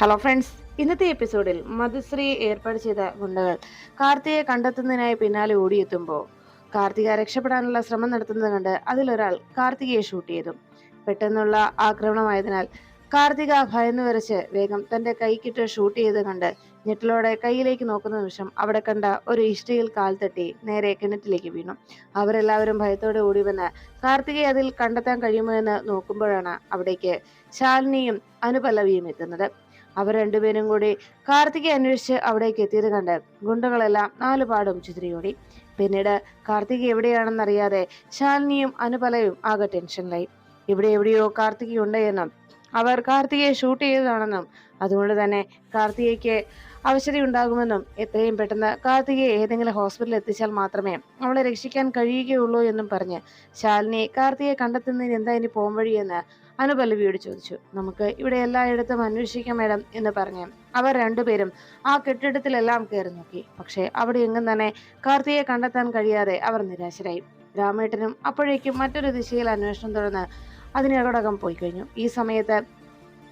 Hello friends ഇന്നത്തെ എപ്പിസോഡിൽ മധുശ്രീ ഏർപ്പാട് ചെയ്ത ഗുണ്ടകൾ കാർത്തികയെ കണ്ടെത്തുന്നതിനായി പിന്നാലെ ഓടിയെത്തുമ്പോൾ കാർത്തിക രക്ഷപ്പെടാനുള്ള ശ്രമം നടത്തുന്നത് കണ്ട് അതിലൊരാൾ കാർത്തികയെ ഷൂട്ട് ചെയ്തു. പെട്ടെന്നുള്ള ആക്രമണമായതിനാൽ കാർത്തിക ഭയന്ന് വരച്ച് വേഗം തന്റെ കൈക്കിട്ട് ഷൂട്ട് ചെയ്ത് കണ്ട് ഞെട്ടിലോടെ കൈയിലേക്ക് നോക്കുന്ന നിമിഷം അവിടെ കണ്ട ഒരു ഇഷ്ടിയിൽ കാൽ തട്ടി നേരെ കിണറ്റിലേക്ക് വീണു. അവരെല്ലാവരും ഭയത്തോടെ ഓടി വന്ന് കാർത്തികയെ അതിൽ കണ്ടെത്താൻ കഴിയുമോ എന്ന് നോക്കുമ്പോഴാണ് അവിടേക്ക് ശാലിനിയും അനുപല്ലവിയും എത്തുന്നത്. അവർ രണ്ടുപേരും കൂടി കാർത്തികെ അന്വേഷിച്ച് അവിടേക്ക് എത്തിയത് കണ്ട് ഗുണ്ടകളെല്ലാം നാലുപാടും ചിതറിയോടി. പിന്നീട് കാർത്തിക് എവിടെയാണെന്നറിയാതെ ശാലിനിയും അനുപലയും ആകെ ടെൻഷനിലായി. ഇവിടെ എവിടെയോ കാർത്തികയുണ്ട് എന്നും അവർ കാർത്തികയെ ഷൂട്ട് ചെയ്തതാണെന്നും അതുകൊണ്ട് തന്നെ കാർത്തികയ്ക്ക് അവശതയുണ്ടാകുമെന്നും എത്രയും പെട്ടെന്ന് കാർത്തികയെ ഏതെങ്കിലും ഹോസ്പിറ്റലിൽ എത്തിച്ചാൽ മാത്രമേ അവളെ രക്ഷിക്കാൻ കഴിയുകയുള്ളൂ എന്നും പറഞ്ഞ് ശാലിനി കാർത്തികയെ കണ്ടെത്തുന്നതിന് എന്താ ഇനി പോംവഴിയെന്ന് അനുപല്ലവിയോട് ചോദിച്ചു. നമുക്ക് ഇവിടെ എല്ലായിടത്തും അന്വേഷിക്കാം മേഡം എന്ന് പറഞ്ഞു അവർ രണ്ടുപേരും ആ കെട്ടിടത്തിലെല്ലാം കയറി നോക്കി. പക്ഷേ അവിടെ എങ്ങും തന്നെ കാർത്തിയെ കണ്ടെത്താൻ കഴിയാതെ അവർ നിരാശരായി. രാമേട്ടനും അപ്പോഴേക്കും മറ്റൊരു ദിശയിൽ അന്വേഷണം തുടർന്ന് അതിനകടകം പോയി കഴിഞ്ഞു. ഈ സമയത്ത്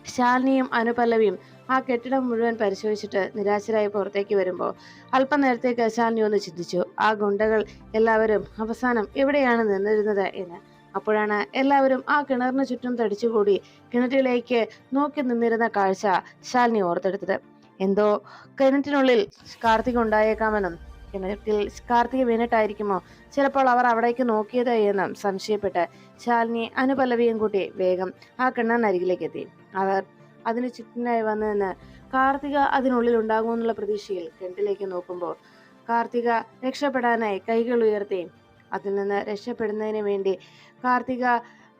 ശാലിനിയും അനുപല്ലവിയും ആ കെട്ടിടം മുഴുവൻ പരിശോധിച്ചിട്ട് നിരാശരായി പുറത്തേക്ക് വരുമ്പോൾ അല്പനേരത്തേക്ക് ശാലിനി ഒന്ന് ചിന്തിച്ചു. ആ ഗുണ്ടകൾ എല്ലാവരും അവസാനം എവിടെയാണ് നിന്നിരുന്നത്? എന്ന് അപ്പോഴാണ് എല്ലാവരും ആ കിണറിന് ചുറ്റും തടിച്ചുകൂടി കിണറ്റിലേക്ക് നോക്കി നിന്നിരുന്ന കാഴ്ച ശാലിനി ഓർത്തെടുത്തത്. എന്തോ കിണറ്റിനുള്ളിൽ കാർത്തിക ഉണ്ടായേക്കാമെന്നും കിണറ്റിൽ കാർത്തിക വീണിട്ടായിരിക്കുമോ? ചിലപ്പോൾ അവർ അവിടേക്ക് നോക്കിയത് എന്നും സംശയപ്പെട്ട് ശാലിനി അനുപല്ലവിയും കൂട്ടി വേഗം ആ കിണറിനരികിലേക്ക് എത്തി. അവർ അതിന് ചുറ്റിനായി വന്നതെന്ന് കാർത്തിക അതിനുള്ളിൽ ഉണ്ടാകുമെന്നുള്ള പ്രതീക്ഷയിൽ കിണറ്റിലേക്ക് നോക്കുമ്പോൾ കാർത്തിക രക്ഷപ്പെടാനായി കൈകൾ ഉയർത്തി അതിൽ നിന്ന് രക്ഷപ്പെടുന്നതിന് വേണ്ടി കാർത്തിക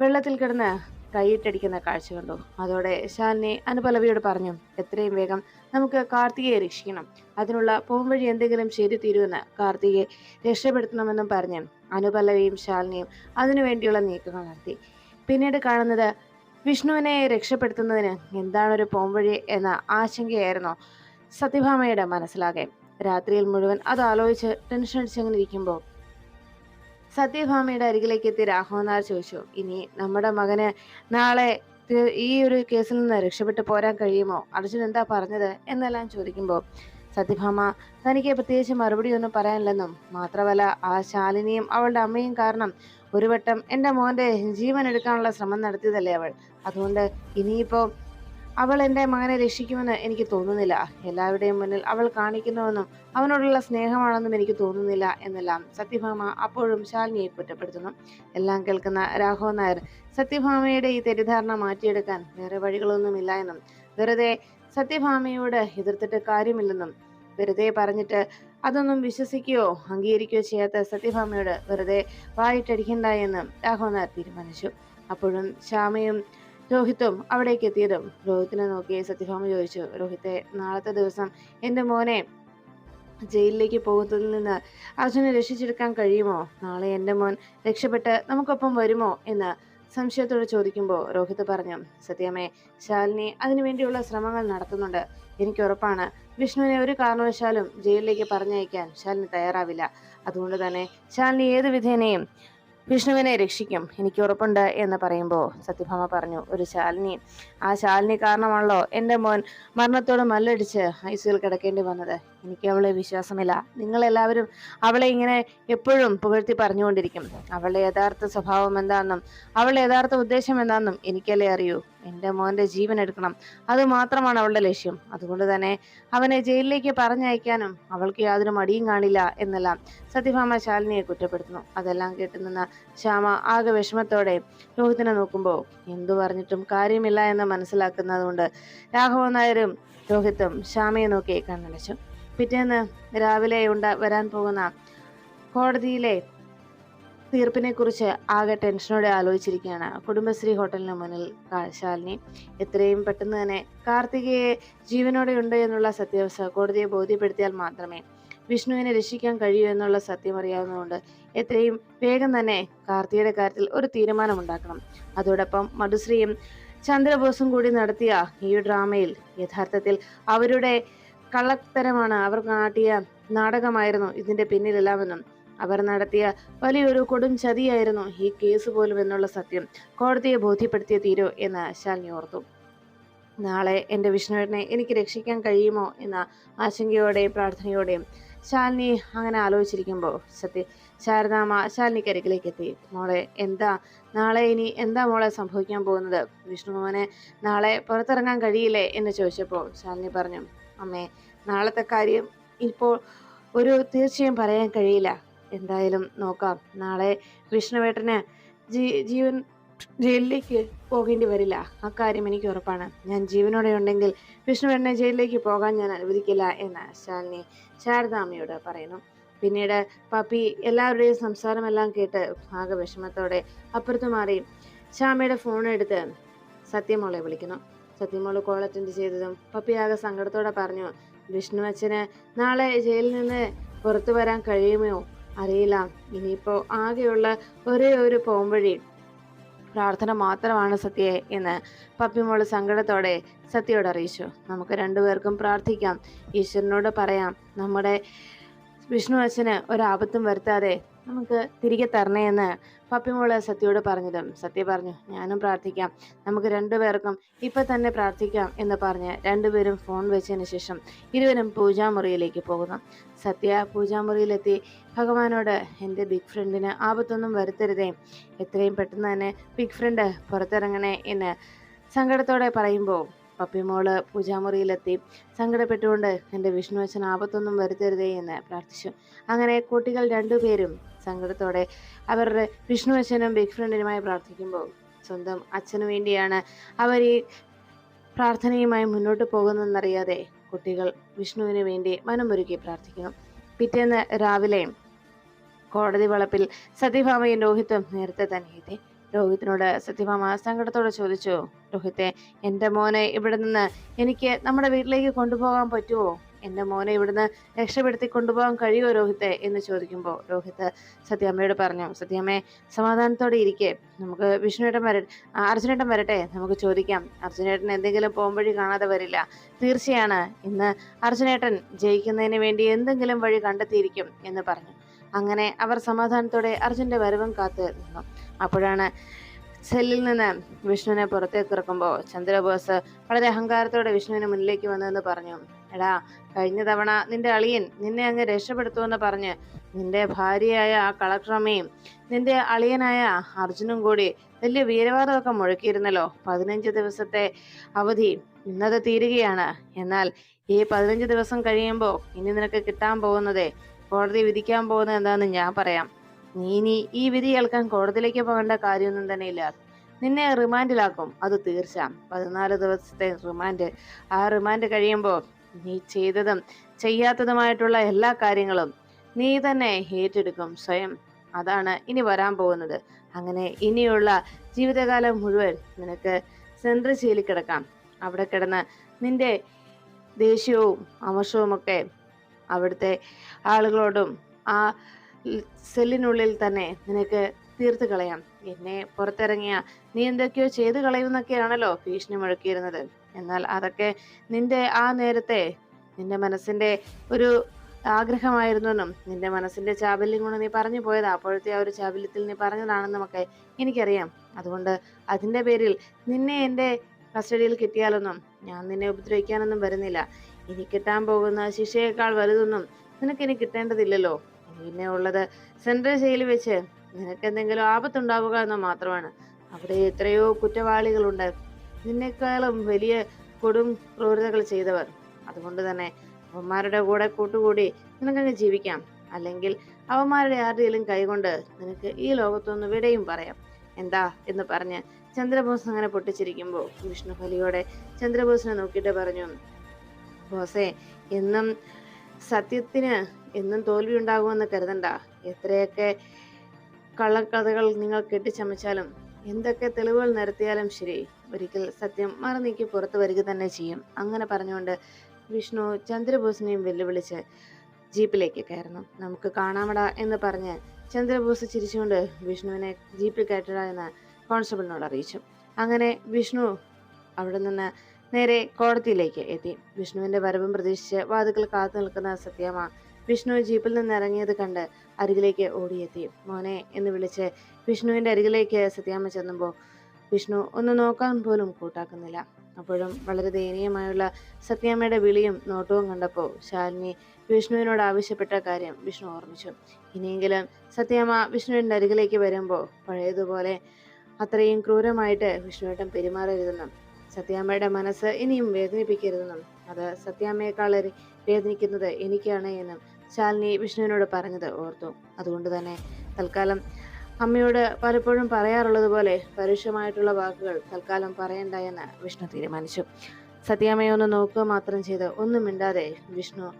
വെള്ളത്തിൽ കിടന്ന് കൈയിട്ടടിക്കുന്ന കാഴ്ച കണ്ടു. അതോടെ ശാലിനി അനുപലവിയോട് പറഞ്ഞു എത്രയും വേഗം നമുക്ക് കാർത്തികയെ രക്ഷിക്കണം. അതിനുള്ള പോംവഴി എന്തെങ്കിലും ചെയ്തു തീരുമെന്ന് കാർത്തികയെ രക്ഷപ്പെടുത്തണമെന്നും പറഞ്ഞ് അനുപലവിയും ശാലിനിയും അതിനുവേണ്ടിയുള്ള നീക്കങ്ങൾ നടത്തി. പിന്നീട് കാണുന്നത് വിഷ്ണുവിനെ രക്ഷപ്പെടുത്തുന്നതിന് എന്താണൊരു പോംവഴി എന്ന ആശങ്കയായിരുന്നു സത്യഭാമയുടെ മനസ്സിലാകെ. രാത്രിയിൽ മുഴുവൻ അത് ആലോചിച്ച് ടെൻഷൻ അടിച്ചങ്ങനെ ഇരിക്കുമ്പോൾ സത്യഭാമയുടെ അരികിലേക്ക് എത്തി രാഘവനാർ ചോദിച്ചു ഇനി നമ്മുടെ മകന് നാളെ ഈ ഒരു കേസിൽ നിന്ന് രക്ഷപ്പെട്ട് പോരാൻ കഴിയുമോ? അർജുൻ എന്താ പറഞ്ഞത്? എന്നെല്ലാം ചോദിക്കുമ്പോൾ സത്യഭാമ തനിക്ക് പ്രത്യേകിച്ച് മറുപടി ഒന്നും പറയാനില്ലെന്നും മാത്രമല്ല ആ ശാലിനിയും അവളുടെ അമ്മയും കാരണം ഒരു വട്ടം എന്റെ മോന്റെ ജീവൻ എടുക്കാനുള്ള ശ്രമം നടത്തിയതല്ലേ അവൾ? അതുകൊണ്ട് ഇനിയിപ്പോൾ അവൾ എന്റെ മകനെ രക്ഷിക്കുമെന്ന് എനിക്ക് തോന്നുന്നില്ല. എല്ലാവരുടെയും മുന്നിൽ അവൾ കാണിക്കുന്നുവെന്നും അവനോടുള്ള സ്നേഹമാണെന്നും എനിക്ക് തോന്നുന്നില്ല എന്നെല്ലാം സത്യഭാമ അപ്പോഴും ശാലിനിയെ കുറ്റപ്പെടുത്തുന്നു. എല്ലാം കേൾക്കുന്ന രാഘവൻ നായർ സത്യഭാമയുടെ ഈ തെറ്റിദ്ധാരണ മാറ്റിയെടുക്കാൻ വേറെ വഴികളൊന്നുമില്ല എന്നും വെറുതെ സത്യഭാമയോട് എതിർത്തിട്ട് കാര്യമില്ലെന്നും വെറുതെ പറഞ്ഞിട്ട് അതൊന്നും വിശ്വസിക്കുകയോ അംഗീകരിക്കുകയോ ചെയ്യാത്ത സത്യഭാമയോട് വെറുതെ വായിട്ടടിക്കണ്ട എന്നും രാഘവൻ നായർ തീരുമാനിച്ചു. അപ്പോഴും ശ്യാമയും രോഹിത്തും അവിടേക്ക് എത്തിയതും. രോഹിത്തിനെ നോക്കി സത്യഭാമ ചോദിച്ചു രോഹിത്തെ നാളത്തെ ദിവസം എന്റെ മോനെ ജയിലിലേക്ക് പോകുന്നതിൽ നിന്ന് അർജുനെ രക്ഷിച്ചെടുക്കാൻ കഴിയുമോ? നാളെ എന്റെ മോൻ രക്ഷപ്പെട്ട് നമുക്കൊപ്പം വരുമോ? എന്ന് സംശയത്തോടെ ചോദിക്കുമ്പോൾ രോഹിത് പറഞ്ഞു സത്യമേ ശാലിനി അതിനുവേണ്ടിയുള്ള ശ്രമങ്ങൾ നടത്തുന്നുണ്ട്. എനിക്ക് ഉറപ്പാണ്. വിഷ്ണുവിനെ ഒരു കാരണവശാലും ജയിലിലേക്ക് പറഞ്ഞയക്കാൻ ശാലിനി തയ്യാറാവില്ല. അതുകൊണ്ട് തന്നെ ശാലിനി ഏത് വിധേനയും വിഷ്ണുവിനെ രക്ഷിക്കും എനിക്ക് ഉറപ്പുണ്ട് എന്ന് പറയുമ്പോൾ സത്യഭാമ പറഞ്ഞു ഒരു ശാലിനി. ആ ശാലിനി കാരണമാണല്ലോ എന്റെ മോൻ മരണത്തോട് മല്ലടിച്ച് ഐസിയിൽ കിടക്കേണ്ടി വന്നത്. എനിക്ക് അവളെ വിശ്വാസമില്ല. നിങ്ങളെല്ലാവരും അവളെ ഇങ്ങനെ എപ്പോഴും പുകഴ്ത്തി പറഞ്ഞുകൊണ്ടിരിക്കും. അവളുടെ യഥാർത്ഥ സ്വഭാവം എന്താണെന്നും അവളുടെ യഥാർത്ഥ ഉദ്ദേശം എന്താണെന്നും എനിക്കല്ലേ അറിയൂ. എന്റെ മോന്റെ ജീവൻ എടുക്കണം. അത് മാത്രമാണ് അവളുടെ ലക്ഷ്യം. അതുകൊണ്ട് തന്നെ അവനെ ജയിലിലേക്ക് പറഞ്ഞയക്കാനും അവൾക്ക് യാതൊരു മടിയും കാണില്ല എന്നെല്ലാം സത്യഭാമ ശാലിനിയെ കുറ്റപ്പെടുത്തുന്നു. അതെല്ലാം കേട്ടുനിന്ന ശ്യാമ ആകെ വിഷമത്തോടെ രോഹിത്തിനെ നോക്കുമ്പോൾ എന്തു പറഞ്ഞിട്ടും കാര്യമില്ല എന്ന് മനസ്സിലാക്കുന്നതുകൊണ്ട് രാഘവൻ നായരും രോഹിത്തും ശ്യാമയെ നോക്കി കണ്ണടച്ചു. പിറ്റേന്ന് രാവിലെ ഉണ്ട വരാൻ പോകുന്ന കോടതിയിലെ തീർപ്പിനെ കുറിച്ച് ആകെ ടെൻഷനോടെ ആലോചിച്ചിരിക്കുകയാണ്. കുടുംബശ്രീ ഹോട്ടലിന് മുന്നിൽ ശാലിനി എത്രയും പെട്ടെന്ന് തന്നെ കാർത്തികയെ ജീവനോടെ ഉണ്ട് എന്നുള്ള സത്യാവസ്ഥ കോടതിയെ ബോധ്യപ്പെടുത്തിയാൽ മാത്രമേ വിഷ്ണുവിനെ രക്ഷിക്കാൻ കഴിയൂ എന്നുള്ള സത്യം അറിയാവുന്നതുകൊണ്ട് എത്രയും വേഗം തന്നെ കാർത്തികയുടെ കാര്യത്തിൽ ഒരു തീരുമാനമുണ്ടാക്കണം. അതോടൊപ്പം മധുശ്രീയും ചന്ദ്രബോസും കൂടി നടത്തിയ ഈ ഡ്രാമയിൽ യഥാർത്ഥത്തിൽ അവരുടെ കള്ളത്തരമാണ് അവർ കാട്ടിയ നാടകമായിരുന്നു ഇതിന്റെ പിന്നിലെല്ലാമെന്നും. അവർ നടത്തിയ വലിയൊരു കൊടും ചതിയായിരുന്നു ഈ കേസ് പോലും എന്നുള്ള സത്യം. കോടതിയെ ബോധ്യപ്പെടുത്തിയ തീരോ എന്ന് ശാലിനി ഓർത്തു. നാളെ എന്റെ വിഷ്ണുവിനെ എനിക്ക് രക്ഷിക്കാൻ കഴിയുമോ എന്ന ആശങ്കയോടെയും പ്രാർത്ഥനയോടെയും ശാലിനി അങ്ങനെ ആലോചിച്ചിരിക്കുമ്പോൾ സത്യ ശാരദാമ്മ ശാലിനിക്കരികിലേക്ക് എത്തി. മോളെ എന്താ? നാളെ ഇനി എന്താ മോളെ സംഭവിക്കാൻ പോകുന്നത്? വിഷ്ണുമോനെ നാളെ പുറത്തിറങ്ങാൻ കഴിയില്ലേ എന്ന് ചോദിച്ചപ്പോൾ ശാലിനി പറഞ്ഞു അമ്മേ നാളത്തെ കാര്യം ഇപ്പോൾ ഒരു തീർച്ചയായും പറയാൻ കഴിയില്ല. എന്തായാലും നോക്കാം. നാളെ വിഷ്ണുവേട്ടന് ജീ ജീവൻ ജയിലിലേക്ക് പോകേണ്ടി വരില്ല. കാര്യം എനിക്ക് ഉറപ്പാണ്. ഞാൻ ജീവനോടെ ഉണ്ടെങ്കിൽ വിഷ്ണുവേട്ടനെ ജയിലിലേക്ക് പോകാൻ ഞാൻ അനുവദിക്കില്ല എന്ന് ശാലിനി ശാരദാമ്മയോട് പറയുന്നു. പിന്നീട് പപ്പി എല്ലാവരുടെയും സംസാരമെല്ലാം കേട്ട് ആകെ വിഷമത്തോടെ അപ്പുറത്ത് മാറി ശ്യാമയുടെ ഫോൺ എടുത്ത് സത്യമോളെ വിളിക്കുന്നു. സത്യമോൾ കോൾ അറ്റൻഡ് ചെയ്തതും. പപ്പി ആകെ സങ്കടത്തോടെ പറഞ്ഞു വിഷ്ണു അച്ഛന് നാളെ ജയിലിൽ നിന്ന് പുറത്തു വരാൻ കഴിയുമോ? അറിയില്ല. ഇനിയിപ്പോ ആകെയുള്ള ഒരേ ഒരു പോംവഴി. പ്രാർത്ഥന മാത്രമാണ് സത്യയെ എന്ന് പപ്പിമോൾ സങ്കടത്തോടെ സത്യയോട് അറിയിച്ചു. നമുക്ക് രണ്ടുപേർക്കും പ്രാർത്ഥിക്കാം. ഈശ്വരനോട് പറയാം. നമ്മുടെ വിഷ്ണു അച്ഛന് ഒരാപത്തും വരുത്താതെ നമുക്ക് തിരികെ തരണേ എന്ന് പപ്പിമോൾ സത്യയോട് പറഞ്ഞതും. സത്യ പറഞ്ഞു ഞാനും പ്രാർത്ഥിക്കാം. നമുക്ക് രണ്ടുപേർക്കും ഇപ്പൊ തന്നെ പ്രാർത്ഥിക്കാം എന്ന് പറഞ്ഞ് രണ്ടുപേരും ഫോൺ വെച്ചതിന് ശേഷം ഇരുവരും പൂജാമുറിയിലേക്ക് പോകുന്നു. സത്യ പൂജാമുറിയിലെത്തി ഭഗവാനോട് എന്റെ ബിഗ് ഫ്രണ്ടിന് ആപത്തൊന്നും വരുത്തരുതേ. എത്രയും പെട്ടെന്ന് തന്നെ ബിഗ് ഫ്രണ്ട് പുറത്തിറങ്ങണേ എന്ന് സങ്കടത്തോടെ പറയുമ്പോൾ പപ്പിമോൾ പൂജാമുറിയിലെത്തി സങ്കടപ്പെട്ടുകൊണ്ട് എന്റെ വിഷ്ണു അച്ഛൻ ആപത്തൊന്നും വരുത്തരുതേ എന്ന് പ്രാർത്ഥിച്ചു. അങ്ങനെ കുട്ടികൾ രണ്ടുപേരും സങ്കടത്തോടെ അവരുടെ വിഷ്ണു അച്ഛനും ബിഗ് ഫ്രണ്ടിനുമായി പ്രാർത്ഥിക്കുമ്പോൾ സ്വന്തം അച്ഛനു വേണ്ടിയാണ് അവർ ഈ പ്രാർത്ഥനയുമായി മുന്നോട്ട് പോകുന്നതെന്നറിയാതെ കുട്ടികൾ വിഷ്ണുവിന് വേണ്ടി മനമൊരുക്കി പ്രാർത്ഥിക്കുന്നു. പിറ്റേന്ന് രാവിലെ കോടതി വളപ്പിൽ സത്യഭാമയും രോഹിത്തും നേരത്തെ തന്നെ എത്തി. രോഹിത്തിനോട് സത്യഭാമ സങ്കടത്തോടെ ചോദിച്ചു രോഹിത്തെ എന്റെ മോനെ ഇവിടെ നിന്ന് എനിക്ക് നമ്മുടെ വീട്ടിലേക്ക് കൊണ്ടുപോകാൻ പറ്റുമോ? എന്റെ മോനെ ഇവിടുന്ന് രക്ഷപ്പെടുത്തി കൊണ്ടുപോകാൻ കഴിയുമോ രോഹിത്തെ? എന്ന് ചോദിക്കുമ്പോൾ രോഹിത്ത് സത്യാമ്മയോട് പറഞ്ഞു സത്യാമ്മയെ സമാധാനത്തോടെ ഇരിക്കെ. നമുക്ക് വിഷ്ണുവേട്ടൻ വര അർജുനേട്ടൻ വരട്ടെ. നമുക്ക് ചോദിക്കാം. അർജുനേട്ടൻ എന്തെങ്കിലും പോംവഴി കാണാതെ വരില്ല. തീർച്ചയാണ്. ഇന്ന് അർജുനേട്ടൻ ജയിക്കുന്നതിന് വേണ്ടി എന്തെങ്കിലും വഴി കണ്ടെത്തിയിരിക്കും എന്ന് പറഞ്ഞു. അങ്ങനെ അവർ സമാധാനത്തോടെ അർജുന്റെ വരവും കാത്ത് നിന്നു. അപ്പോഴാണ് സെല്ലിൽ നിന്ന് വിഷ്ണുവിനെ പുറത്തേക്ക് ഇറക്കുമ്പോൾ ചന്ദ്രബോസ് വളരെ അഹങ്കാരത്തോടെ വിഷ്ണുവിന് മുന്നിലേക്ക് വന്നെന്ന് പറഞ്ഞു. എടാ കഴിഞ്ഞ തവണ നിന്റെ അളിയൻ നിന്നെ അങ്ങ് രക്ഷപ്പെടുത്തുമെന്ന് പറഞ്ഞ് നിന്റെ ഭാര്യയായ ആ കളക്ടറമ്മയും നിന്റെ അളിയനായ അർജുനും കൂടി വലിയ വീരവാദമൊക്കെ മുഴക്കിയിരുന്നല്ലോ. പതിനഞ്ച് ദിവസത്തെ അവധി ഇന്നത് തീരുകയാണ്. എന്നാൽ ഈ പതിനഞ്ച് ദിവസം കഴിയുമ്പോൾ ഇനി നിനക്ക് കിട്ടാൻ പോകുന്നതേ കോടതി വിധിക്കാൻ പോകുന്നത് എന്താണെന്ന് ഞാൻ പറയാം. നീ ഇനി ഈ വിധി കേൾക്കാൻ കോടതിയിലേക്ക് പോകേണ്ട കാര്യമൊന്നും തന്നെ ഇല്ല. നിന്നെ റിമാൻഡിലാക്കും. അത് തീർച്ച പതിനാല് ദിവസത്തെ റിമാൻഡ്. ആ റിമാൻഡ് കഴിയുമ്പോൾ നീ ചെയ്തതും ചെയ്യാത്തതുമായിട്ടുള്ള എല്ലാ കാര്യങ്ങളും നീ തന്നെ ഏറ്റെടുക്കും സ്വയം. അതാണ് ഇനി വരാൻ പോകുന്നത്. അങ്ങനെ ഇനിയുള്ള ജീവിതകാലം മുഴുവൻ നിനക്ക് സെൻട്രൽ ജയിലിൽ കിടക്കാം. അവിടെ കിടന്ന് നിന്റെ ദേഷ്യവും അമർഷവും ഒക്കെ അവിടുത്തെ ആളുകളോടും ആ സെല്ലിനുള്ളിൽ തന്നെ നിനക്ക് തീർത്ത് കളയാം. എന്നെ പുറത്തിറങ്ങിയ നീ എന്തൊക്കെയോ ചെയ്തു കളയുമെന്നൊക്കെയാണല്ലോ ഭീഷണി മുഴക്കിയിരുന്നത്. എന്നാൽ അതൊക്കെ നിന്റെ ആ നേരത്തെ നിന്റെ മനസ്സിന്റെ ഒരു ആഗ്രഹമായിരുന്നെന്നും നിന്റെ മനസ്സിന്റെ ചാബല്യം കൊണ്ട് നീ പറഞ്ഞു പോയത്. അപ്പോഴത്തെ ആ ഒരു ചാബല്യത്തിൽ നീ പറഞ്ഞതാണെന്നുമൊക്കെ എനിക്കറിയാം. അതുകൊണ്ട് അതിന്റെ പേരിൽ നിന്നെ എന്റെ കസ്റ്റഡിയിൽ കിട്ടിയാലൊന്നും ഞാൻ നിന്നെ ഉപദ്രവിക്കാനൊന്നും വരുന്നില്ല. ഇനി കിട്ടാൻ പോകുന്ന ശിക്ഷയേക്കാൾ വലുതൊന്നും നിനക്കിനി കിട്ടേണ്ടതില്ലല്ലോ. പിന്നെ ഉള്ളത് സെൻട്രൽ ജയിലിൽ വെച്ച് നിനക്ക് എന്തെങ്കിലും ആപത്തുണ്ടാവുക എന്ന് മാത്രമാണ്. അവിടെ എത്രയോ കുറ്റവാളികളുണ്ട്. നിന്നെക്കാളും വലിയ കൊടും ക്രൂരതകൾ ചെയ്തവർ. അതുകൊണ്ട് തന്നെ അവന്മാരുടെ കൂടെ കൂട്ടുകൂടി നിനക്കങ്ങ് ജീവിക്കാം. അല്ലെങ്കിൽ അവന്മാരുടെ ആരുടെയും കൈകൊണ്ട് നിനക്ക് ഈ ലോകത്തൊന്ന് വിടയും പറയാം. എന്താ എന്ന് പറഞ്ഞ് ചന്ദ്രബോസ് അങ്ങനെ പൊട്ടിച്ചിരിക്കുമ്പോൾ വിഷ്ണു ബലിയോടെ ചന്ദ്രബോസിനെ നോക്കിയിട്ട് പറഞ്ഞു ബോസേ എന്നും സത്യത്തിന് എന്നും തോൽവി ഉണ്ടാകുമെന്ന് കരുതണ്ട. എത്രയൊക്കെ കള്ളക്കഥകൾ നിങ്ങൾ കെട്ടിച്ചമച്ചാലും എന്തൊക്കെ തെളിവുകൾ നിരത്തിയാലും ശരി ഒരിക്കൽ സത്യം മറന്നീക്കി പുറത്തു വരിക തന്നെ ചെയ്യും. അങ്ങനെ പറഞ്ഞുകൊണ്ട് വിഷ്ണു ചന്ദ്രബോസിനെയും വെല്ലുവിളിച്ച് ജീപ്പിലേക്ക് കയറുന്നു. നമുക്ക് കാണാമട എന്ന് പറഞ്ഞ് ചന്ദ്രബോസ് ചിരിച്ചുകൊണ്ട് വിഷ്ണുവിനെ ജീപ്പിൽ കയറ്റട എന്ന് കോൺസ്റ്റബിളിനോട് അറിയിച്ചു. അങ്ങനെ വിഷ്ണു അവിടെ നിന്ന് നേരെ കോടതിയിലേക്ക് എത്തി. വിഷ്ണുവിന്റെ വരവും പ്രതീക്ഷിച്ച് വാതുക്കൾ കാത്തു നിൽക്കുന്ന സത്യമ്മ വിഷ്ണു ജീപ്പിൽ നിന്ന് ഇറങ്ങിയത് കണ്ട് അരികിലേക്ക് ഓടിയെത്തി. മോനെ എന്ന് വിളിച്ച് വിഷ്ണുവിന്റെ അരികിലേക്ക് സത്യാമ്മ ചെന്നുമ്പോൾ വിഷ്ണു ഒന്ന് നോക്കാൻ പോലും കൂട്ടാക്കുന്നില്ല അപ്പോഴും വളരെ ദയനീയമായുള്ള സത്യാമ്മയുടെ വിളിയും നോട്ടവും കണ്ടപ്പോൾ ശാലിനി വിഷ്ണുവിനോട് ആവശ്യപ്പെട്ട കാര്യം വിഷ്ണു ഓർമ്മിച്ചു. ഇനിയെങ്കിലും സത്യാമ്മ വിഷ്ണുവിന്റെ അരികിലേക്ക് വരുമ്പോൾ പഴയതുപോലെ അത്രയും ക്രൂരമായിട്ട് വിഷ്ണുവേട്ടൻ പെരുമാറരുതെന്നും സത്യാമ്മയുടെ മനസ്സ് ഇനിയും വേദനിപ്പിക്കരുതെന്നും അത് സത്യാമ്മയെക്കാളേറെ വേദനിക്കുന്നത് എനിക്കാണ് എന്നും ശാലിനി വിഷ്ണുവിനോട് പറഞ്ഞത് ഓർത്തു. അതുകൊണ്ട് തന്നെ തൽക്കാലം അമ്മയോട് പലപ്പോഴും പറയാറുള്ളതുപോലെ പരുഷമായിട്ടുള്ള വാക്കുകൾ തൽക്കാലം പറയണ്ട എന്ന് വിഷ്ണു തീരുമാനിച്ചു. സത്യാമ്മയെ ഒന്ന് നോക്കുക മാത്രം ചെയ്ത് ഒന്നും മിണ്ടാതെ വിഷ്ണു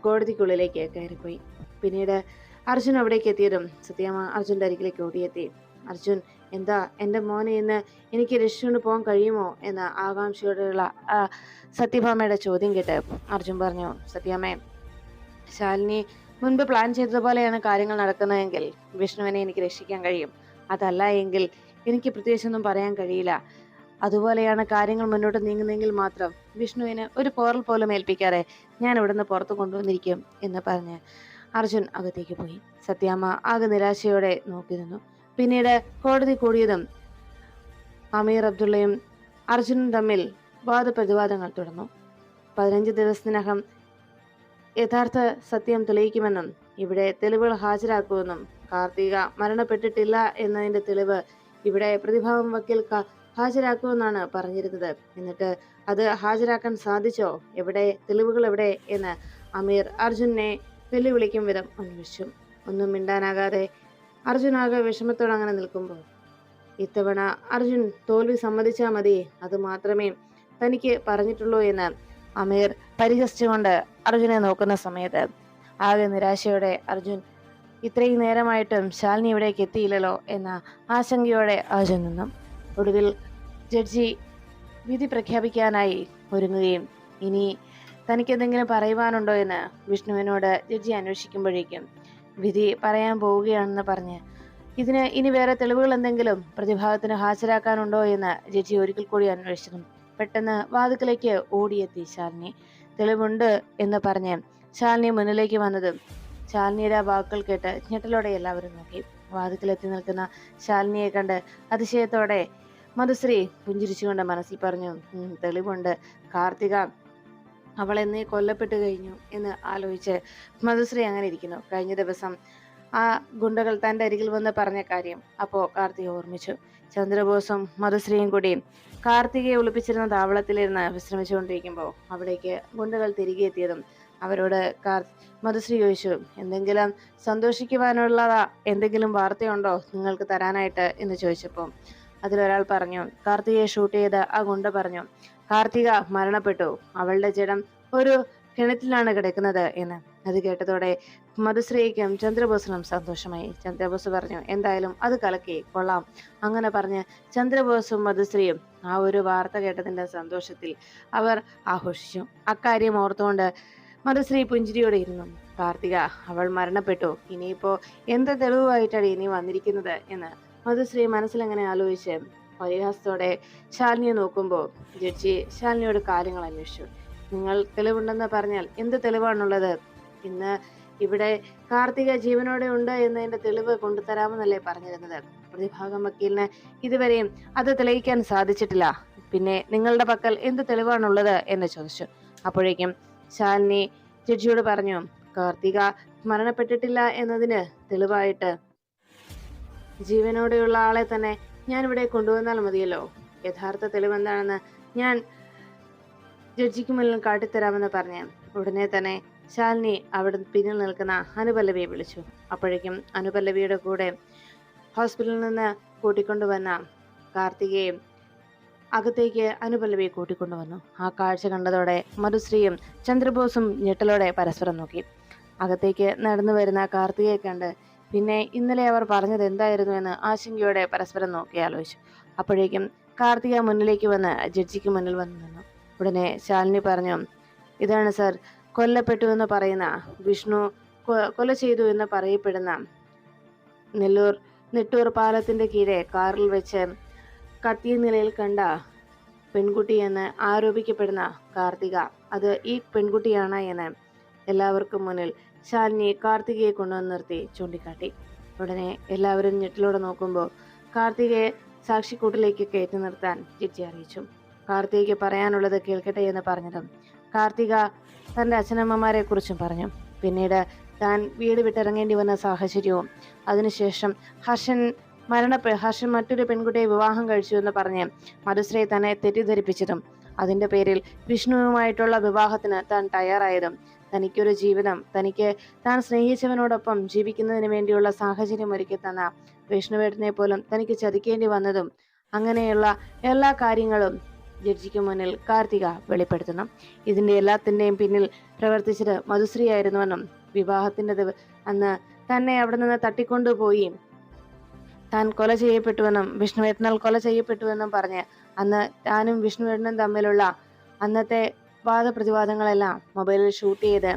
കോടതിക്കുള്ളിലേക്ക് കയറിപ്പോയി. പിന്നീട് അർജുൻ അവിടേക്ക് എത്തിയതും സത്യാമ്മ അർജുന്റെ അരികിലേക്ക് ഓടിയെത്തി. അർജുൻ എന്താ എന്റെ മോനെ ഇന്ന് എനിക്ക് രക്ഷിച്ചുകൊണ്ട് പോകാൻ കഴിയുമോ എന്ന ആകാംക്ഷയോടെയുള്ള സത്യഭാമയുടെ ചോദ്യം കേട്ട് അർജുൻ പറഞ്ഞു സത്യാമ്മേ ശാലിനി മുൻപ് പ്ലാൻ ചെയ്തതുപോലെയാണ് കാര്യങ്ങൾ നടക്കുന്നതെങ്കിൽ വിഷ്ണുവിനെ എനിക്ക് രക്ഷിക്കാൻ കഴിയും. അതല്ല എങ്കിൽ എനിക്ക് പ്രത്യേകിച്ചൊന്നും പറയാൻ കഴിയില്ല. അതുപോലെയാണ് കാര്യങ്ങൾ മുന്നോട്ട് നീങ്ങുന്നതെങ്കിൽ മാത്രം വിഷ്ണുവിന് ഒരു പോറൽ പോലും ഏൽപ്പിക്കാതെ ഞാൻ ഇവിടുന്ന് പുറത്ത് കൊണ്ടുവന്നിരിക്കും എന്ന് പറഞ്ഞ് അർജുൻ അകത്തേക്ക് പോയി. സത്യാമ്മ ആകെ നിരാശയോടെ നോക്കി നിന്നു. പിന്നീട് കോടതി കൂടിയതും അമീർ അബ്ദുള്ളയും അർജുനും തമ്മിൽ വാദപ്രതിവാദങ്ങൾ തുടർന്നു. പതിനഞ്ച് ദിവസത്തിനകം യഥാർത്ഥ സത്യം തെളിയിക്കുമെന്നും ഇവിടെ തെളിവുകൾ ഹാജരാക്കുമെന്നും കാർത്തിക മരണപ്പെട്ടിട്ടില്ല എന്നതിന്റെ തെളിവ് ഇവിടെ പ്രതിഭാവം വക്കീൽ ഹാജരാക്കുമെന്നാണ് പറഞ്ഞിരുന്നത്. എന്നിട്ട് അത് ഹാജരാക്കാൻ സാധിച്ചോ? എവിടെ? തെളിവുകൾ എവിടെ? എന്ന് അമീർ അർജുനെ വെല്ലുവിളിക്കും വിധം അന്വേഷിച്ചു. ഒന്നും മിണ്ടാനാകാതെ അർജുൻ ആകെ വിഷമത്തോടെ അങ്ങനെ നിൽക്കുമ്പോൾ ഇത്തവണ അർജുൻ തോൽവി സമ്മതിച്ചാൽ മതി അത് മാത്രമേ തനിക്ക് പറഞ്ഞിട്ടുള്ളൂ എന്ന് അമീർ പരിഹസിച്ചുകൊണ്ട് അർജുനെ നോക്കുന്ന സമയത്ത് ആകെ നിരാശയോടെ അർജുൻ ഇത്രയും നേരമായിട്ടും ശാലിനി ഇവിടേക്ക് എത്തിയില്ലല്ലോ എന്ന ആശങ്കയോടെ അർജുൻ നിന്നു ഒടുവിൽ ജഡ്ജി വിധി പ്രഖ്യാപിക്കാനായി ഒരുങ്ങുകയും ഇനി തനിക്കെന്തെങ്കിലും പറയുവാനുണ്ടോ എന്ന് വിഷ്ണുവിനോട് ജഡ്ജി അന്വേഷിക്കുമ്പോഴേക്കും വിധി പറയാൻ പോവുകയാണെന്ന് പറഞ്ഞ്. ഇതിന് ഇനി വേറെ തെളിവുകൾ എന്തെങ്കിലും പ്രതിഭാഗത്തിന് ഹാജരാക്കാനുണ്ടോ എന്ന് ജഡ്ജി ഒരിക്കൽ കൂടി അന്വേഷിച്ചു. പെട്ടെന്ന് വാതുക്കലേക്ക് ഓടിയെത്തി ശാലിനി. തെളിവുണ്ട് എന്ന് പറഞ്ഞ് ശാലിനി മുന്നിലേക്ക് വന്നതും ശാലിനിയുടെ വാക്കുകൾ കേട്ട് ഞെട്ടലോടെ എല്ലാവരും നോക്കി. വാതുക്കലെത്തി നിൽക്കുന്ന ശാലിനിയെ കണ്ട് അതിശയത്തോടെ മധുശ്രീ പുഞ്ചിരിച്ചുകൊണ്ട് മനസ്സിൽ പറഞ്ഞു തെളിവുണ്ട്. കാർത്തിക അവൾ എന്നേ കൊല്ലപ്പെട്ടു കഴിഞ്ഞു എന്ന് ആലോചിച്ച് മധുശ്രീ അങ്ങനെ ഇരിക്കുന്നു. കഴിഞ്ഞ ദിവസം ആ ഗുണ്ടകൾ തന്റെ അരികിൽ വന്ന് പറഞ്ഞ കാര്യം അപ്പോൾ കാർത്തിക ഓർമ്മിച്ചു. ചന്ദ്രബോസും മധുശ്രീയും കൂടി കാർത്തികയെ ഒളിപ്പിച്ചിരുന്ന താവളത്തിലിരുന്ന് വിശ്രമിച്ചുകൊണ്ടിരിക്കുമ്പോൾ അവിടേക്ക് ഗുണ്ടകൾ തിരികെ എത്തിയതും അവരോട് കാർ മധുശ്രീ ചോദിച്ചു എന്തെങ്കിലും സന്തോഷിക്കുവാനുള്ളതാ? എന്തെങ്കിലും വാർത്തയുണ്ടോ നിങ്ങൾക്ക് തരാനായിട്ട്? എന്ന് ചോദിച്ചപ്പോൾ അതിലൊരാൾ പറഞ്ഞു കാർത്തികയെ ഷൂട്ട് ചെയ്ത് ആ ഗുണ്ട പറഞ്ഞു കാർത്തിക മരണപ്പെട്ടു. അവളുടെ ജഡം ഒരു കിണറ്റിലാണ് കിടക്കുന്നത് എന്ന്. അത് കേട്ടതോടെ മധുശ്രീക്കും ചന്ദ്രബോസിനും സന്തോഷമായി. ചന്ദ്രബോസ് പറഞ്ഞു എന്തായാലും അത് കലക്കി കൊള്ളാം. അങ്ങനെ പറഞ്ഞ് ചന്ദ്രബോസും മധുശ്രീയും ആ ഒരു വാർത്ത കേട്ടതിന്റെ സന്തോഷത്തിൽ അവർ ആഘോഷിച്ചു. അക്കാര്യം ഓർത്തുകൊണ്ട് മധുശ്രീ പുഞ്ചിരിയോടെ ഇരുന്നു. കാർത്തിക അവൾ മരണപ്പെട്ടു. ഇനിയിപ്പോ എന്ത് തെളിവുമായിട്ടാണ് ഇനി വന്നിരിക്കുന്നത്? എന്ന് മധുശ്രീ മനസ്സിലങ്ങനെ ആലോചിച്ച് പരിഹാസത്തോടെ ശാലിനിയെ നോക്കുമ്പോൾ ജഡ്ജി ശാലിനിയോട് കാര്യങ്ങൾ അന്വേഷിച്ചു. നിങ്ങൾ തെളിവുണ്ടെന്ന് പറഞ്ഞാൽ എന്ത് തെളിവാണുള്ളത്? ഇന്ന് ഇവിടെ കാർത്തിക ജീവനോടെ ഉണ്ട് എന്നതിന്റെ തെളിവ് കൊണ്ടുതരാമെന്നല്ലേ പറഞ്ഞിരുന്നത്. പ്രതിഭാഗം വക്കീലിന് ഇതുവരെയും അത് തെളിയിക്കാൻ സാധിച്ചിട്ടില്ല. പിന്നെ നിങ്ങളുടെ പക്കൽ എന്ത് തെളിവാണുള്ളത്? എന്ന് ചോദിച്ചു. അപ്പോഴേക്കും ശാലിനി ജഡ്ജിയോട് പറഞ്ഞു കാർത്തിക മരണപ്പെട്ടിട്ടില്ല എന്നതിന് തെളിവായിട്ട് ജീവനോടെയുള്ള ആളെ തന്നെ ഞാൻ ഇവിടെ കൊണ്ടുവന്നാൽ മതിയല്ലോ. യഥാർത്ഥ തെളിവ് എന്താണെന്ന് ഞാൻ ജഡ്ജിക്ക് മുന്നിൽ കാട്ടിത്തരാമെന്ന് പറഞ്ഞ് ഉടനെ തന്നെ ശാലിനി അവിടെ പിന്നിൽ നിൽക്കുന്ന അനുപല്ലവിയെ വിളിച്ചു. അപ്പോഴേക്കും അനുപല്ലവിയുടെ കൂടെ ഹോസ്പിറ്റലിൽ നിന്ന് കൂട്ടിക്കൊണ്ടുവന്ന കാർത്തികയും അകത്തേക്ക് അനുപല്ലവിയെ കൂട്ടിക്കൊണ്ടുവന്നു. ആ കാഴ്ച കണ്ടതോടെ മധുശ്രീയും ചന്ദ്രബോസും ഞെട്ടലോടെ പരസ്പരം നോക്കി. അകത്തേക്ക് നടന്നു വരുന്ന കാർത്തികയെ കണ്ട് പിന്നെ ഇന്നലെ അവർ പറഞ്ഞത് എന്തായിരുന്നു എന്ന് ആശങ്കയോടെ പരസ്പരം നോക്കി ആലോചിച്ചു. അപ്പോഴേക്കും കാർത്തിക മുന്നിലേക്ക് വന്ന് ജഡ്ജിക്ക് മുന്നിൽ വന്നു നിന്നു. ഉടനെ ശാലിനി പറഞ്ഞു ഇതാണ് സർ കൊല്ലപ്പെട്ടു എന്ന് പറയുന്ന വിഷ്ണു കൊല ചെയ്തു എന്ന് പറയപ്പെടുന്ന നെല്ലൂർ നെട്ടൂർ പാലത്തിന്റെ കീഴെ കാറിൽ വെച്ച് കത്തിയ നിലയിൽ കണ്ട പെൺകുട്ടി എന്ന് ആരോപിക്കപ്പെടുന്ന കാർത്തിക അത് ഈ പെൺകുട്ടിയാണ് എന്ന് എല്ലാവർക്കും മുന്നിൽ ശാലിനി കാർത്തികയെ കൊണ്ടുവന്ന് നിർത്തി ചൂണ്ടിക്കാട്ടി. ഉടനെ എല്ലാവരും ഞെട്ടിലൂടെ നോക്കുമ്പോൾ കാർത്തികയെ സാക്ഷിക്കൂട്ടിലേക്ക് കയറ്റി നിർത്താൻ ജിജി അറിയിച്ചു. കാർത്തികയ്ക്ക് പറയാനുള്ളത് കേൾക്കട്ടെ എന്ന് പറഞ്ഞതും കാർത്തിക തന്റെ അച്ഛനമ്മമാരെ കുറിച്ചും പറഞ്ഞു. പിന്നീട് താൻ വീട് വിട്ടിറങ്ങേണ്ടി വന്ന സാഹചര്യവും അതിനുശേഷം ഹർഷൻ മരണ ഹർഷൻ മറ്റൊരു പെൺകുട്ടിയെ വിവാഹം കഴിച്ചു എന്ന് പറഞ്ഞ് മധുശ്രീ തന്നെ തെറ്റിദ്ധരിപ്പിച്ചതും അതിന്റെ പേരിൽ വിഷ്ണുവുമായിട്ടുള്ള വിവാഹത്തിന് താൻ തയ്യാറായതും തനിക്കൊരു ജീവിതം തനിക്ക് താൻ സ്നേഹിച്ചവനോടൊപ്പം ജീവിക്കുന്നതിന് വേണ്ടിയുള്ള സാഹചര്യം ഒരുക്കി തന്ന വിഷ്ണുവേട്ടനെ പോലും തനിക്ക് ചതിക്കേണ്ടി വന്നതും അങ്ങനെയുള്ള എല്ലാ കാര്യങ്ങളും ജഡ്ജിക്ക് മുന്നിൽ കാർത്തിക വെളിപ്പെടുത്തുന്നു. ഇതിന്റെ എല്ലാത്തിന്റെയും പിന്നിൽ പ്രവർത്തിച്ചത് മധുശ്രീ ആയിരുന്നുവെന്നും വിവാഹത്തിന്റെ അന്ന് തന്നെ അവിടെ നിന്ന് തട്ടിക്കൊണ്ടുപോയി. താൻ കൊല ചെയ്യപ്പെട്ടുവെന്നും വിഷ്ണുവേട്ടനാൽ കൊല ചെയ്യപ്പെട്ടുവെന്നും പറഞ്ഞ് അന്ന് താനും വിഷ്ണുവേട്ടനും തമ്മിലുള്ള അന്നത്തെ വാദപ്രതിവാദങ്ങളെല്ലാം മൊബൈലിൽ ഷൂട്ട് ചെയ്ത്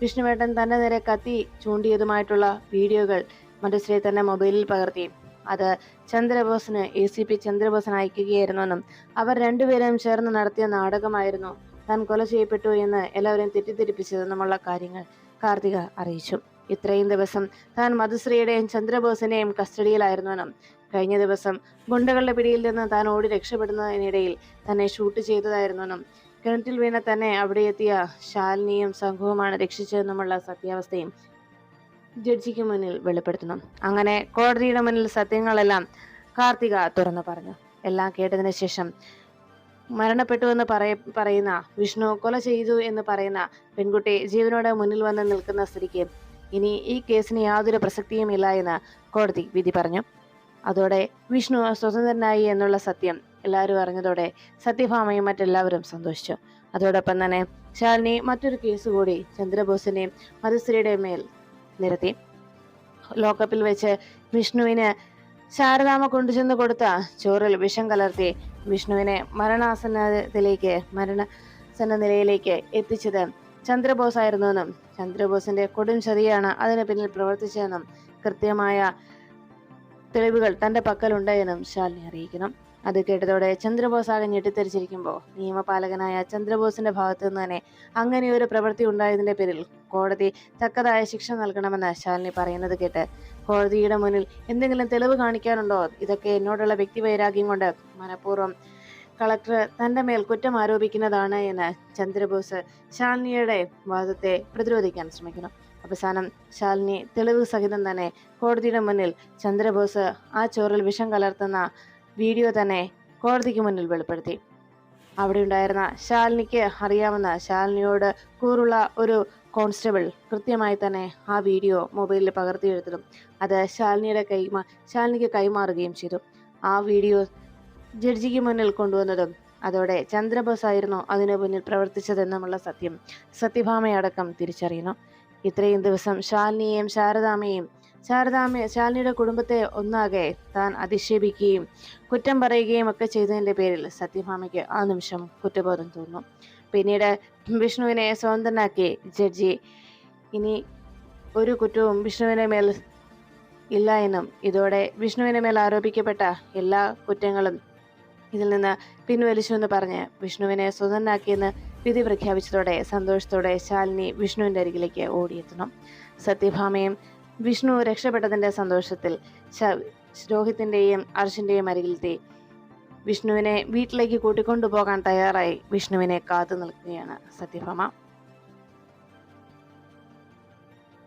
വിഷ്ണുവേട്ടൻ തന്നെ നേരെ കത്തി ചൂണ്ടിയതുമായിട്ടുള്ള വീഡിയോകൾ മധുശ്രീ തന്നെ മൊബൈലിൽ പകർത്തി. അത് ചന്ദ്രബോസിന് എ സി പി ചന്ദ്രബോസിന് അയക്കുകയായിരുന്നുവെന്നും അവർ രണ്ടുപേരും ചേർന്ന് നടത്തിയ നാടകമായിരുന്നു താൻ കൊല ചെയ്യപ്പെട്ടു എന്ന് എല്ലാവരെയും തെറ്റിദ്ധരിപ്പിച്ചതെന്നുമുള്ള കാര്യങ്ങൾ കാർത്തിക അറിയിച്ചു. ഇത്രയും ദിവസം താൻ മധുശ്രീയുടെയും ചന്ദ്രബോസിന്റെയും കസ്റ്റഡിയിലായിരുന്നുവെന്നും കഴിഞ്ഞ ദിവസം ഗുണ്ടകളുടെ പിടിയിൽ നിന്ന് താൻ ഓടി രക്ഷപ്പെടുന്നതിനിടയിൽ തന്നെ ഷൂട്ട് ചെയ്തതായിരുന്നെന്നും കിണറ്റിൽ വീണ തന്നെ അവിടെ എത്തിയ ശാലിനിയും സംഘവുമാണ് രക്ഷിച്ചതെന്നുമുള്ള സത്യാവസ്ഥയും ജഡ്ജിക്ക് മുന്നിൽ വെളിപ്പെടുത്തുന്നു. അങ്ങനെ കോടതിയുടെ മുന്നിൽ സത്യങ്ങളെല്ലാം കാർത്തിക തുറന്നു പറഞ്ഞു. എല്ലാം കേട്ടതിന് ശേഷം മരണപ്പെട്ടുവെന്ന് പറയ പറയുന്ന വിഷ്ണു കൊല ചെയ്തു എന്ന് പറയുന്ന പെൺകുട്ടി ജീവനോടെ മുന്നിൽ വന്ന് നിൽക്കുന്ന സ്ത്രീക്ക് ഇനി ഈ കേസിന് യാതൊരു പ്രസക്തിയുമില്ല എന്ന് കോടതി വിധി പറഞ്ഞു. അതോടെ വിഷ്ണു സ്വതന്ത്രനായി എന്നുള്ള സത്യം എല്ലാവരും അറിഞ്ഞതോടെ സത്യഭാമയും മറ്റെല്ലാവരും സന്തോഷിച്ചു. അതോടൊപ്പം തന്നെ ശാലിനി മറ്റൊരു കേസ് കൂടി ചന്ദ്രബോസിനെയും മധുശ്രീയുടെയും മേൽ നിരത്തി. ലോക്കപ്പിൽ വെച്ച് വിഷ്ണുവിന് ശാരദാമ കൊണ്ടുചെന്ന് കൊടുത്ത ചോറിൽ വിഷം കലർത്തി വിഷ്ണുവിനെ മരണാസന്നത്തിലേക്ക് മരണസന്ന നിലയിലേക്ക് എത്തിച്ചത് ചന്ദ്രബോസ് ആയിരുന്നുവെന്നും ചന്ദ്രബോസിന്റെ കൊടും ചതിയാണ് അതിന് പിന്നിൽ പ്രവർത്തിച്ചതെന്നും കൃത്യമായ തെളിവുകൾ തന്റെ പക്കലുണ്ട് എന്നും ശാലിനി അറിയിക്കണം അത് കേട്ടതോടെ ചന്ദ്രബോസ് ആകെ ഞെട്ടിത്തെറിച്ചിരിക്കുമ്പോൾ നിയമപാലകനായ ചന്ദ്രബോസിന്റെ ഭാഗത്തു നിന്ന് തന്നെ അങ്ങനെ ഒരു പ്രവൃത്തി ഉണ്ടായതിന്റെ പേരിൽ കോടതി തക്കതായ ശിക്ഷ നൽകണമെന്ന് ശാലിനി പറയുന്നത് കേട്ട് കോടതിയുടെ മുന്നിൽ എന്തെങ്കിലും തെളിവ് കാണിക്കാനുണ്ടോ? ഇതൊക്കെ എന്നോടുള്ള വ്യക്തിവൈരാഗ്യം കൊണ്ട് മനഃപൂർവം കളക്ടർ തന്റെ മേൽ കുറ്റം ആരോപിക്കുന്നതാണ് എന്ന് ചന്ദ്രബോസ് ശാലിനിയുടെ വാദത്തെ പ്രതിരോധിക്കാൻ ശ്രമിക്കുന്നു. അവസാനം ശാലിനി തെളിവ് സഹിതം തന്നെ കോടതിയുടെ മുന്നിൽ ചന്ദ്രബോസ് ആ ചോറിൽ വിഷം കലർത്തുന്ന വീഡിയോ തന്നെ കോടതിക്ക് മുന്നിൽ വെളിപ്പെടുത്തി. അവിടെ ഉണ്ടായിരുന്ന ശാലിനിക്ക് അറിയാമെന്ന ശാലിനിയോട് കൂറുള്ള ഒരു കോൺസ്റ്റബിൾ കൃത്യമായി തന്നെ ആ വീഡിയോ മൊബൈലിൽ പകർത്തിയെടുത്തതും അത് ശാലിനിയുടെ കൈമാ ശാലിനിക്ക് കൈമാറുകയും ചെയ്തു. ആ വീഡിയോ ജഡ്ജിക്ക് മുന്നിൽ കൊണ്ടുവന്നതും അതോടെ ചന്ദ്രബോസ് ആയിരുന്നു അതിനു മുന്നിൽ പ്രവർത്തിച്ചതെന്നുമുള്ള സത്യം സത്യഭാമയടക്കം തിരിച്ചറിയുന്നു. ഇത്രയും ദിവസം ശാലിനിയെയും ശാരദാമയെയും ശാരദാമ ശാലിനിയുടെ കുടുംബത്തെ ഒന്നാകെ താൻ അധിക്ഷേപിക്കുകയും കുറ്റം പറയുകയും ഒക്കെ ചെയ്തതിന്റെ പേരിൽ സത്യഭാമയ്ക്ക് ആ നിമിഷം കുറ്റബോധം തോന്നുന്നു. പിന്നീട് വിഷ്ണുവിനെ സ്വതന്ത്രനാക്കി ജഡ്ജി ഇനി ഒരു കുറ്റവും വിഷ്ണുവിന്റെ മേൽ ഇല്ല എന്നും ഇതോടെ വിഷ്ണുവിന്റെ മേൽ ആരോപിക്കപ്പെട്ട എല്ലാ കുറ്റങ്ങളും ഇതിൽ നിന്ന് പിൻവലിച്ചു എന്ന് പറഞ്ഞ് വിഷ്ണുവിനെ സ്വതന്ത്രനാക്കിയെന്ന് വിധി പ്രഖ്യാപിച്ചതോടെ സന്തോഷത്തോടെ ശാലിനി വിഷ്ണുവിന്റെ അരികിലേക്ക് ഓടിയെത്തുന്നു സത്യഭാമയും വിഷ്ണു രക്ഷപ്പെട്ടതിന്റെ സന്തോഷത്തിൽ രോഹിത്തിന്റെയും അർഷിന്റെയും അരികിലെത്തി വിഷ്ണുവിനെ വീട്ടിലേക്ക് കൂട്ടിക്കൊണ്ടുപോകാൻ തയ്യാറായി വിഷ്ണുവിനെ കാത്തു നിൽക്കുകയാണ് സത്യഭാമ.